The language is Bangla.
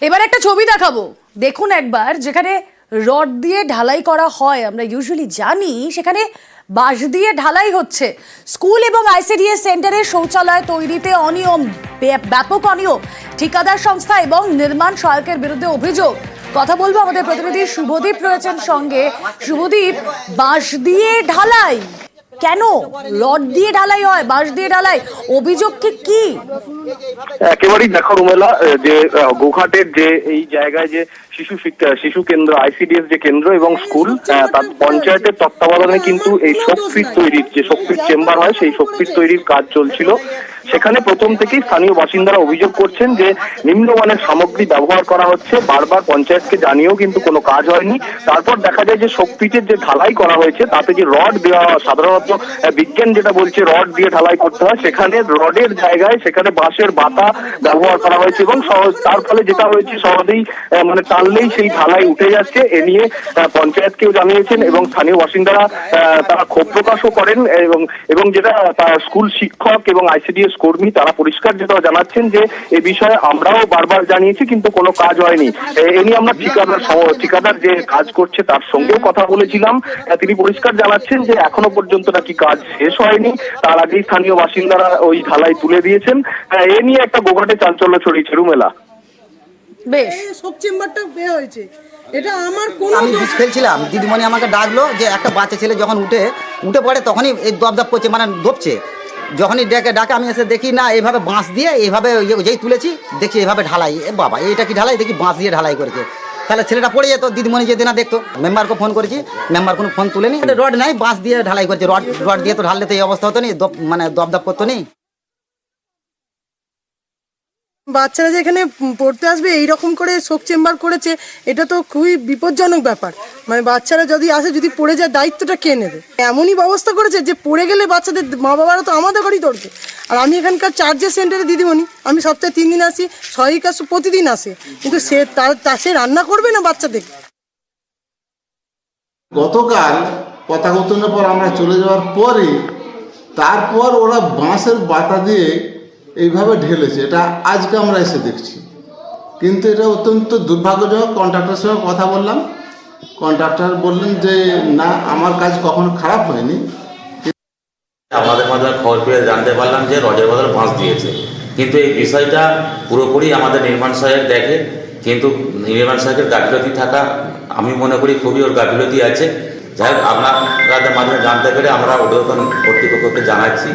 এবার একটা ছবি দেখাবো। দেখুন একবার, যেখানে রড দিয়ে ঢালাই করা হয়, আমরা ইউজুয়ালি জানি, সেখানে বাঁশ দিয়ে ঢালাই হচ্ছে। স্কুল এবং আইসিডিএস সেন্টারের শৌচালয় তৈরিতে অনিয়ম ব্যাপক অনিয়ম, ঠিকাদার সংস্থা এবং নির্মাণ সহায়কের বিরুদ্ধে অভিযোগ। কথা বলব আমাদের প্রতিনিধি শুভদীপ রয়েছেন সঙ্গে। শুভদীপ, বাঁশ দিয়ে ঢালাই। কেন? রড দিয়ে ঢালাই হয়, বাঁশ দিয়ে ঢালাই, অভিযোগ ঠিক কি? একেবারেই দেখো রুমেলা যে গোঘাটের যে এই জায়গায় যে শিশু শিক্ষা, শিশু কেন্দ্র আইসিডিএস যে কেন্দ্র এবং স্কুল তার পঞ্চায়েতের তত্ত্বাবধানে কিন্তু এই শক্তির তৈরির যে শক্তির চেম্বার হয়, সেই শক্তির তৈরির কাজ চলছিল। সেখানে প্রথম থেকেই স্থানীয় বাসিন্দারা অভিযোগ করছেন যে নিম্নমানের সামগ্রী ব্যবহার করা হচ্ছে। বারবার পঞ্চায়েতকে জানিয়েও কিন্তু কোনো কাজ হয়নি। তারপর দেখা যায় যে শক্তিটির যে ঢালাই করা হয়েছে, তাতে যে রড দেওয়া সাধারণত বিজ্ঞান যেটা বলছে, রড দিয়ে ঢালাই করতে হয়, সেখানে রডের জায়গায় সেখানে বাঁশের বাতা ব্যবহার করা হয়েছে এবং তার ফলে যেটা হয়েছে সহজেই মানে টানলেই সেই ঢালাই উঠে যাচ্ছে, এ নিয়ে পঞ্চায়েতকেও জানিয়েছেন এবং স্থানীয় বাসিন্দারা তারা ক্ষোভ প্রকাশও করেন এবং এবং যেটা স্কুল শিক্ষক এবং আইসিডিএস কর্মী, তারা পরিষ্কার যেটা জানাচ্ছেন যে, এ বিষয়ে আমরাও বারবার জানিয়েছি, কিন্তু কোনো কাজ হয়নি। এ- নিয়ে আমরা ঠিকাদার ঠিকাদার যে কাজ করছে, তার সঙ্গেও কথা বলেছিলাম। তিনি পরিষ্কার জানাচ্ছেন যে, এখনও পর্যন্ত নাকি কাজ শেষ হয়নি। তার আগেই স্থানীয় বাসিন্দারা ওই ঢালাই তুলে দিয়েছেন। এ নিয়ে একটা গোঘাটে চাঞ্চল্য ছড়িয়েছে, রুমেলা। বেশ। সব চেম্বারটা বের হয়েছে। এটা আমার কোনো আমি দোষ ফেলছিলাম দিদিমণি আমাকে ডাকলো যে একটা বাচ্চা ছেলে যখন উঠে উঠে পড়ে তখনই এই দপ দপ করছে মানে দপছে যখনই ডেকে ডাকে আমি এসে দেখি না এইভাবে বাঁশ দিয়ে এইভাবে ওই- যেই তুলেছি দেখি এইভাবে ঢালাই। এ বাবা এইটা কি ঢালাই? দেখি বাঁশ দিয়ে ঢালাই করেছে। তাহলে ছেলেটা পড়ে যেত দিদিমণি যদি না দেখতো। মেম্বারকে ফোন করেছি মেম্বার কোনো ফোন তুলেনি। রড নাই বাঁশ দিয়ে ঢালাই করেছে। রড রড দিয়ে তো ঢাললে তো এই অবস্থা হতো নি দপ- মানে দপ দপ করতো নি। বাচ্চারা যে এখানে পড়তে আসবে এই রকম করে শোক চেম্বার করেছে, এটা তো খুবই বিপজ্জনক ব্যাপার। মানে বাচ্চারা যদি আসে, যদি পড়ে যায়, দায়িত্বটা কে নেবে? এমনই ব্যবস্থা করেছে যে পড়ে গেলে বাচ্চাদের মা বাবারা তো আমাদের ঘরেই ধরবে। আর আমি এখানকার চার্জের সেন্টারে দিদিমণি, আমি সপ্তাহে তিন দিন আসি সহায়িকা প্রতিদিন আসে। কিন্তু সে তার সে রান্না করবে না বাচ্চাদের? গতকাল উত্তোলনের পর আমরা চলে যাওয়ার পরে, তারপর ওরা বাঁশের বাতা দিয়ে এইভাবে ঢেলেছে, এটা আজকে আমরা এসে দেখছি। কিন্তু এটা অত্যন্ত দুর্ভাগ্যজনক কন্ট্রাক্টরের সঙ্গে কথা বললাম। কন্ট্রাক্টর বললেন যে, না, আমার কাজ কখনো খারাপ হয়নি। আমাদের মাঝে খবর পেয়ে জানতে পারলাম যে রজের বদল বাঁশ দিয়েছে। কিন্তু এই বিষয়টা পুরোপুরি আমাদের নির্মাণ সাহেব দেখে, কিন্তু নির্মাণ সাহেবের গাফিলতি থাকা, আমি মনে করি খুবই ওর গাফিলতি আছে। যাই হোক, আপনাদের মাধ্যমে জানতে পেরে আমরা ঊর্ধ্বতন কর্তৃপক্ষকে জানাচ্ছি।